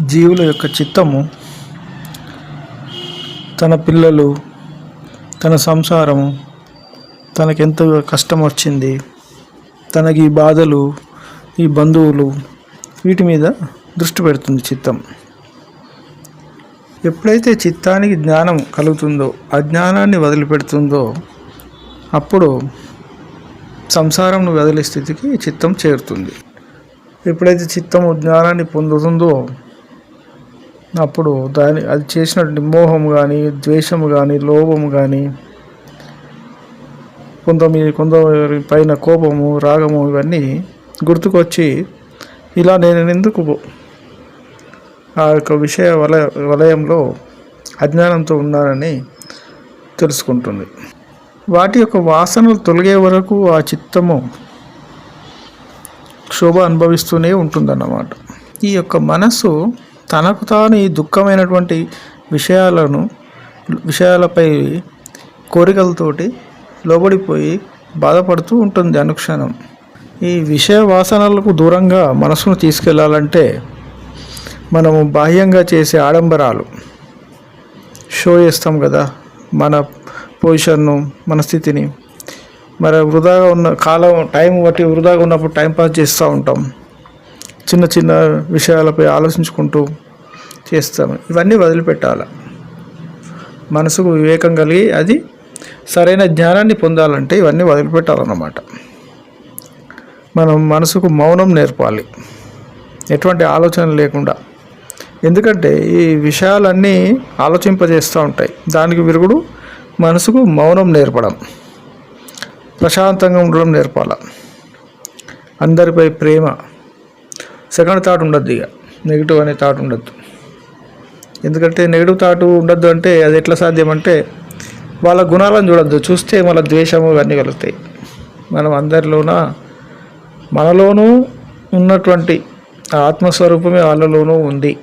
జీవుల యొక్క చిత్తము తన పిల్లలు తన సంసారము తనకెంత కష్టం వచ్చింది తనకి ఈ బాధలు ఈ బంధువులు వీటి మీద దృష్టి పెడుతుంది చిత్తం. ఎప్పుడైతే చిత్తానికి జ్ఞానం కలుగుతుందో అజ్ఞానాన్ని వదిలిపెడుతుందో అప్పుడు సంసారంను వదిలే స్థితికి చిత్తం చేరుతుంది. ఎప్పుడైతే చిత్తము జ్ఞానాన్ని పొందుతుందో అప్పుడు దాని అది చేసినటువంటి మోహం కానీ ద్వేషము కానీ లోభము కానీ కొంతమంది కొందరి పైన కోపము రాగము ఇవన్నీ గుర్తుకొచ్చి ఇలా నేను ఎందుకు ఆ యొక్క విషయ వలయ వలయంలో అజ్ఞానంతో ఉన్నానని తెలుసుకుంటుంది. వాటి యొక్క వాసనలు తొలగే వరకు ఆ చిత్తము శోభ అనుభవిస్తూనే ఉంటుందన్నమాట. ఈ యొక్క మనస్సు తనకు తాను ఈ దుఃఖమైనటువంటి విషయాలను విషయాలపై కోరికలతోటి లోబడిపోయి బాధపడుతూ ఉంటుంది అనుక్షణం. ఈ విషయ వాసనలకు దూరంగా మనసును తీసుకెళ్ళాలంటే మనము బాహ్యంగా చేసే ఆడంబరాలు. షో చేస్తాం కదా మన పొజిషన్ను మన స్థితిని. మరి వృధాగా ఉన్న కాలం టైం బట్టి వృధాగా ఉన్నప్పుడు టైం పాస్ చేస్తూ ఉంటాం. చిన్న చిన్న విషయాలపై ఆలోచించుకుంటూ చేస్తాము. ఇవన్నీ వదిలిపెట్టాలి. మనసుకు వివేకం కలిగి అది సరైన జ్ఞానాన్ని పొందాలంటే ఇవన్నీ వదిలిపెట్టాలన్నమాట. మనం మనసుకు మౌనం నేర్పాలి. ఎటువంటి ఆలోచన లేకుండా. ఎందుకంటే ఈ విషయాలన్నీ ఆలోచింపజేస్తూ ఉంటాయి. దానికి విరుగుడు మనసుకు మౌనం నేర్పడం. ప్రశాంతంగా ఉండడం నేర్పాల. అందరిపై ప్రేమ సెకండ్ థాట్ ఉండద్దు ఇక. నెగిటివ్ అనే థాట్ ఉండద్దు. ఎందుకంటే నెగిటివ్ థాట్ ఉండద్దు అంటే అది ఎట్లా సాధ్యం అంటే వాళ్ళ గుణాలను చూడద్దు. చూస్తే మన ద్వేషము ఇవన్నీ కలుగుతాయి. మనం అందరిలోన? మనలోనూ ఉన్నటువంటి ఆ ఆత్మస్వరూపమే వాళ్ళలోనూ ఉంది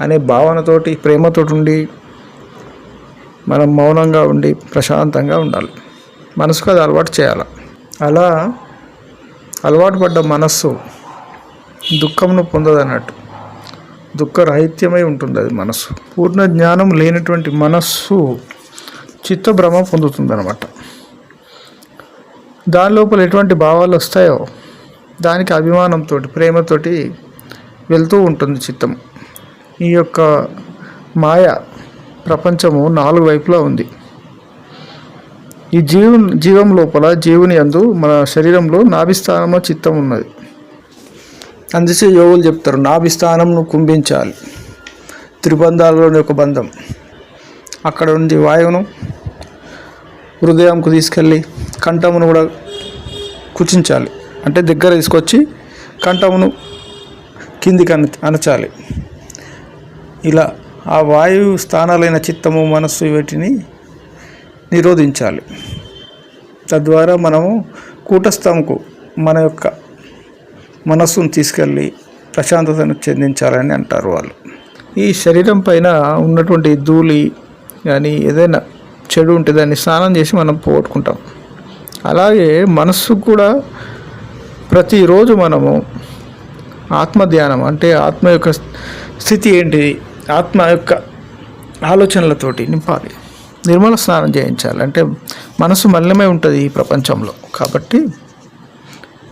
అనే భావనతోటి ప్రేమతోటి ఉండి మనం మౌనంగా ఉండి ప్రశాంతంగా ఉండాలి. మనసుకు అది అలవాటు చేయాలి. అలా అలవాటు పడ్డ మనస్సు దుఃఖమును పొందదన్నట్టు. దుఃఖరాహిత్యమై ఉంటుంది అది మనస్సు. పూర్ణ జ్ఞానం లేనటువంటి మనస్సు చిత్తభ్రమ పొందుతుందన్నమాట. దాని లోపల ఎటువంటి భావాలు వస్తాయో దానికి అభిమానంతో ప్రేమతోటి వెళ్తూ ఉంటుంది చిత్తం. ఈ యొక్క మాయ ప్రపంచము నాలుగు వైపులా ఉంది. ఈ జీవు జీవం లోపల జీవుని అందు మన శరీరంలో నాభిస్థానమో చిత్తం ఉన్నది అందుకే యోగులు చెప్తారు నాభిస్థానంను కుంభించాలి. త్రిబంధాలలోని ఒక బంధం. అక్కడ ఉంది వాయువును. హృదయంకు తీసుకెళ్ళి కంఠమును కూడా కుచించాలి. అంటే దగ్గర తీసుకొచ్చి కంఠమును కిందికి అన అనచాలి ఇలా ఆ వాయువు స్థానాలైన చిత్తము మనస్సు వీటిని నిరోధించాలి. తద్వారా మనము కూటస్థంకు మన యొక్క మనస్సును తీసుకెళ్ళి ప్రశాంతతను చెందించాలని అంటారు వాళ్ళు. ఈ శరీరం పైన ఉన్నటువంటి ధూళి కానీ ఏదైనా చెడు ఉంటే దాన్ని స్నానం చేసి మనం పోగొట్టుకుంటాం. అలాగే మనస్సు కూడా ప్రతిరోజు మనము ఆత్మ ధ్యానం అంటే ఆత్మ యొక్క స్థితి ఏంటిది ఆత్మ యొక్క ఆలోచనలతోటి నింపాలి. నిర్మల స్నానం చేయించాలి. అంటే మనసు మలినమై ఉంటుంది ఈ ప్రపంచంలో. కాబట్టి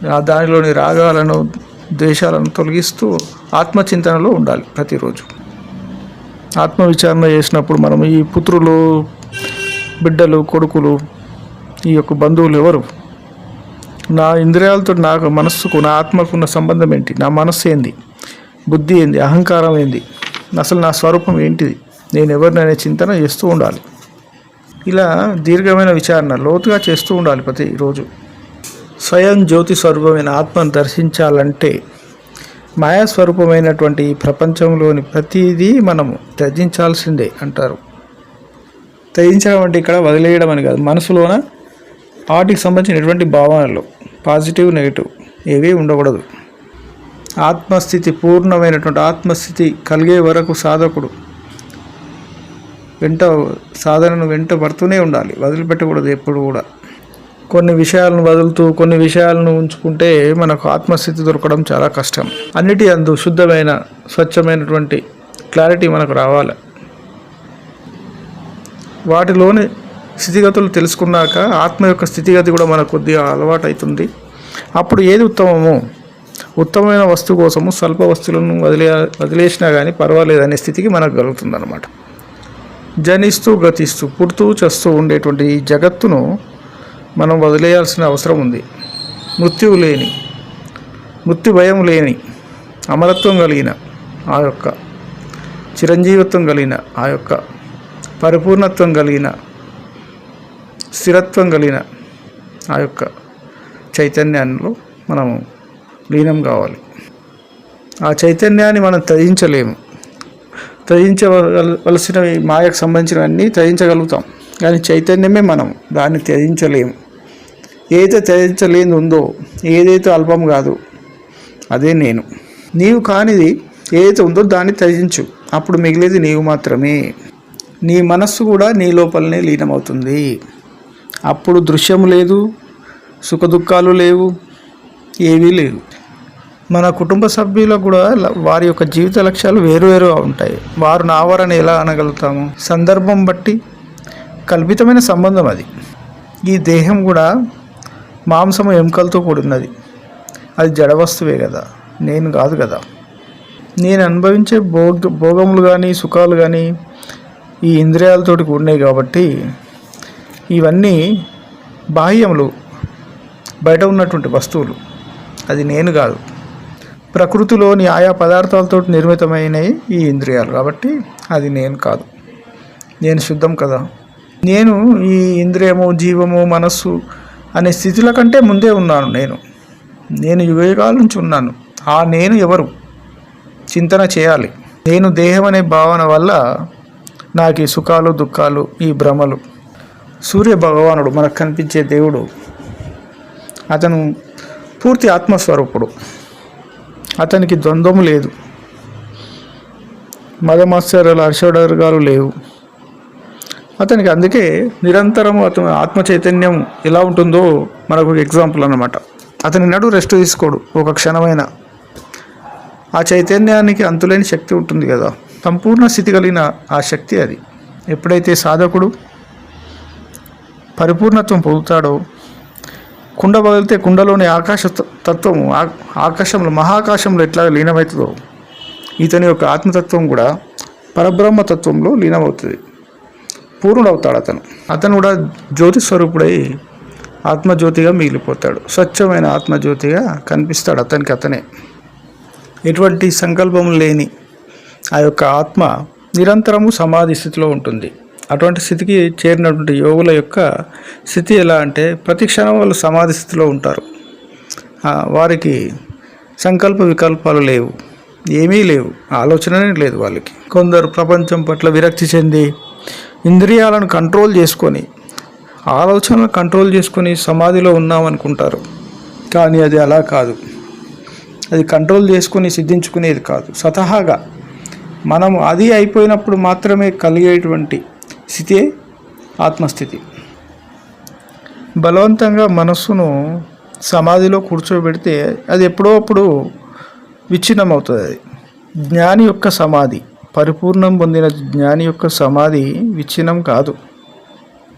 దానిలోని రాగాలను ద్వేషాలను తొలగిస్తూ ఆత్మచింతనలో ఉండాలి ప్రతిరోజు. ఆత్మవిచారణ చేసినప్పుడు మనం ఈ పుత్రులు బిడ్డలు కొడుకులు ఈ యొక్క బంధువులు ఎవరు? నా ఇంద్రియాలతో నాకు మనస్సుకు నా ఆత్మకు ఉన్న సంబంధం ఏంటి? నా మనస్సు ఏంది? బుద్ధి ఏంది? అహంకారం ఏంది? అసలు నా స్వరూపం ఏంటిది? నేను ఎవరిననే చింతన చేస్తూ ఉండాలి. ఇలా దీర్ఘమైన విచారణ లోతుగా చేస్తూ ఉండాలి ప్రతిరోజు. స్వయం జ్యోతి స్వరూపమైన ఆత్మను దర్శించాలంటే మాయాస్వరూపమైనటువంటి ఈ ప్రపంచంలోని ప్రతిదీ మనము త్యజించాల్సిందే అంటారు. త్యజించడం అంటే ఇక్కడ వదిలేయడం అని కాదు. మనసులోన వాటికి సంబంధించినటువంటి భావనలు పాజిటివ్ నెగిటివ్ ఏవి ఉండకూడదు. ఆత్మస్థితి పూర్ణమైనటువంటి ఆత్మస్థితి కలిగే వరకు సాధకుడు వెంట సాధనను వెంట పడుతూనే ఉండాలి. వదిలిపెట్టకూడదు ఎప్పుడు కూడా. కొన్ని విషయాలను వదులుతూ కొన్ని విషయాలను ఉంచుకుంటే మనకు ఆత్మస్థితి దొరకడం చాలా కష్టం. అన్నిటి అందు శుద్ధమైన స్వచ్ఛమైనటువంటి క్లారిటీ మనకు రావాలి. వాటిలోని స్థితిగతులు తెలుసుకున్నాక ఆత్మ యొక్క స్థితిగతి కూడా మనకు కొద్దిగా అలవాటు అవుతుంది అప్పుడు ఏది ఉత్తమమో ఉత్తమమైన వస్తువు కోసము స్వల్ప వస్తువులను వదిలే వదిలేసినా కానీ పర్వాలేదు అనే స్థితికి మనకు కలుగుతుంది అనమాట జనిస్తూ గతిస్తూ పుడుతూ చస్తూ ఉండేటువంటి ఈ జగత్తును మనం వదిలేయాల్సిన అవసరం ఉంది. మృత్యువు లేని మృత్యు భయం లేని అమరత్వం కలిగిన ఆ యొక్క చిరంజీవత్వం కలిగిన ఆ యొక్క పరిపూర్ణత్వం కలిగిన స్థిరత్వం కలిగిన ఆ యొక్క చైతన్యాన్నిలో మనము లీనం కావాలి. ఆ చైతన్యాన్ని మనం త్యజించలేము త్యజించవలసినవి మాయకు సంబంధించినవన్నీ త్యజించగలుగుతాం కానీ చైతన్యమే మనం దాన్ని త్యజించలేము ఏదైతే త్యజించలేని ఉందో ఏదైతే అల్పం కాదు అదే నేను. నీవు కానిది ఏదైతే ఉందో దాన్ని త్యజించు. అప్పుడు మిగిలేది నీవు మాత్రమే. నీ మనస్సు కూడా నీ లోపలనే లీనమవుతుంది. అప్పుడు దృశ్యం లేదు సుఖదుఖాలు లేవు ఏవీ లేవు. మన కుటుంబ సభ్యులకు కూడా వారి యొక్క జీవిత లక్ష్యాలు వేరువేరుగా ఉంటాయి. వారు నావారని ఎలా అనగలుగుతాము? సందర్భం బట్టి కల్పితమైన సంబంధం అది. ఈ దేహం కూడా మాంసము ఎముకలతో కూడినది. అది జడ వస్తువే కదా నేను కాదు కదా నేను అనుభవించే భోగ భోగములు కానీ సుఖాలు కానీ ఈ ఇంద్రియాలతోటి కూడినాయి కాబట్టి ఇవన్నీ బాహ్యములు బయట ఉన్నటువంటి వస్తువులు. అది నేను కాదు ప్రకృతిలోని ఆయా పదార్థాలతో నిర్మితమైనవి ఈ ఇంద్రియాలు కాబట్టి అది నేను కాదు. నేను శుద్ధం కదా. నేను ఈ ఇంద్రియము జీవము మనస్సు అనే స్థితుల కంటే ముందే ఉన్నాను నేను. నేను యుగయుగాల నుంచి ఉన్నాను. ఆ నేను ఎవరు? చింతన చేయాలి. నేను దేహం అనే భావన వల్ల నాకు ఈ సుఖాలు దుఃఖాలు ఈ భ్రమలు. సూర్య భగవానుడు మనకు కనిపించే దేవుడు అతను పూర్తి ఆత్మస్వరూపుడు. అతనికి ద్వంద్వము లేదు. మదమాశ్చర్యాల హర్షోడర్గాలు లేవు. అతనికి అందుకే నిరంతరం అతను ఆత్మ చైతన్యం ఎలా ఉంటుందో మనకు ఒక ఎగ్జాంపుల్ అన్నమాట. అతని నడు రెస్ట్ తీసుకోడు ఒక క్షణమైన. ఆ చైతన్యానికి అంతులేని శక్తి ఉంటుంది కదా. సంపూర్ణ స్థితి కలిగిన ఆ శక్తి అది. ఎప్పుడైతే సాధకుడు పరిపూర్ణత్వం పొందుతాడో కుండ బదిలితే కుండలోని ఆకాశ తత్వము ఆ- ఆకాశంలో మహాకాశంలో ఎట్లా లీనమవుతుందో ఇతని యొక్క ఆత్మతత్వం కూడా పరబ్రహ్మతత్వంలో లీనమవుతుంది. పూర్ణుడవుతాడు అతను. అతను కూడా జ్యోతి స్వరూపుడై ఆత్మజ్యోతిగా మిగిలిపోతాడు. స్వచ్ఛమైన ఆత్మజ్యోతిగా కనిపిస్తాడు అతనికి అతనే. ఎటువంటి సంకల్పం లేని ఆ యొక్క ఆత్మ నిరంతరము సమాధి స్థితిలో ఉంటుంది. అటువంటి స్థితికి చేరినటువంటి యోగుల యొక్క స్థితి ఎలా అంటే ప్రతి క్షణం వాళ్ళు సమాధి స్థితిలో ఉంటారు. వారికి సంకల్ప వికల్పాలు లేవు. ఏమీ లేవు. ఆలోచననే లేదు వాళ్ళకి. కొందరు ప్రపంచం పట్ల విరక్తి చెంది ఇంద్రియాలను కంట్రోల్ చేసుకొని ఆలోచనలు కంట్రోల్ చేసుకొని సమాధిలో ఉన్నామనుకుంటారు. కానీ అది అలా కాదు. అది కంట్రోల్ చేసుకొని సిద్ధించుకునేది కాదు. స్వతహాగా మనం అది అయిపోయినప్పుడు మాత్రమే కలిగేటువంటి స్థితే ఆత్మస్థితి. బలవంతంగా మనస్సును సమాధిలో కూర్చోబెడితే అది ఎప్పుడో అప్పుడు విచ్ఛిన్నం అవుతుంది అది జ్ఞాని యొక్క సమాధి. పరిపూర్ణం పొందిన జ్ఞాని యొక్క సమాధి విచ్ఛిన్నం కాదు.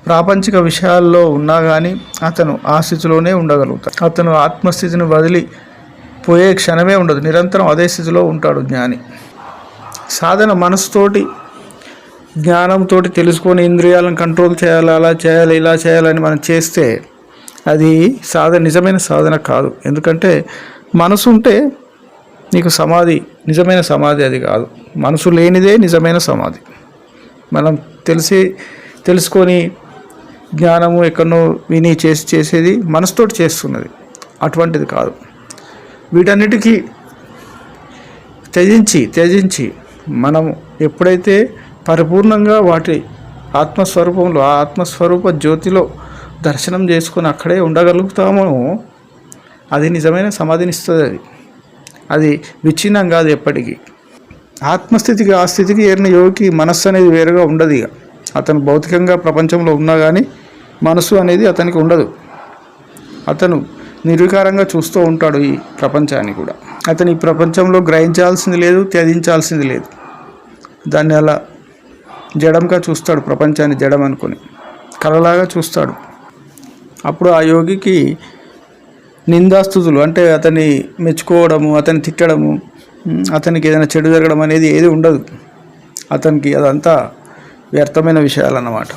ప్రాపంచిక విషయాల్లో ఉన్నా కానీ అతను ఆ స్థితిలోనే ఉండగలుగుతాడు. అతను ఆత్మస్థితిని వదిలి పోయే క్షణమే ఉండదు. నిరంతరం అదే స్థితిలో ఉంటాడు జ్ఞాని. సాధన మనసుతోటి జ్ఞానంతో తెలుసుకొని ఇంద్రియాలను కంట్రోల్ చేయాలి అలా చేయాలి ఇలా చేయాలని మనం చేస్తే అది సాధన నిజమైన సాధన కాదు. ఎందుకంటే మనసు ఉంటే నీకు సమాధి నిజమైన సమాధి అది కాదు. మనసు లేనిదే నిజమైన సమాధి. మనం తెలిసి తెలుసుకొని జ్ఞానము ఎక్కడనో విని చేసి చేసేది మనసుతోటి చేస్తున్నది. అటువంటిది కాదు. వీటన్నిటికీ త్యజించి త్యజించి మనం ఎప్పుడైతే పరిపూర్ణంగా వాటి ఆత్మస్వరూపంలో ఆ ఆత్మస్వరూప జ్యోతిలో దర్శనం చేసుకొని అక్కడే ఉండగలుగుతామో అది నిజమైన సమాధినిస్తుంది అది. అది విచ్ఛిన్నం కాదు ఎప్పటికీ. ఆత్మస్థితికి ఆ స్థితికి ఏరిన యోగికి మనస్సు అనేది వేరుగా ఉండదు ఇక. అతను భౌతికంగా ప్రపంచంలో ఉన్నా కానీ మనసు అనేది అతనికి ఉండదు. అతను నిర్వికారంగా చూస్తూ ఉంటాడు ఈ ప్రపంచాన్ని కూడా. అతను ఈ ప్రపంచంలో గ్రహించాల్సింది లేదు త్యజించాల్సింది లేదు. దాన్ని అలా జడంగా చూస్తాడు ప్రపంచాన్ని జడం అనుకుని కలలాగా చూస్తాడు. అప్పుడు ఆ యోగికి నిందాస్తుతులు. అంటే అతన్ని మెచ్చుకోవడము అతన్ని తిట్టడము అతనికి ఏదైనా చెడు జరగడం అనేది ఏది ఉండదు. అతనికి అదంతా వ్యర్థమైన విషయాలు అన్నమాట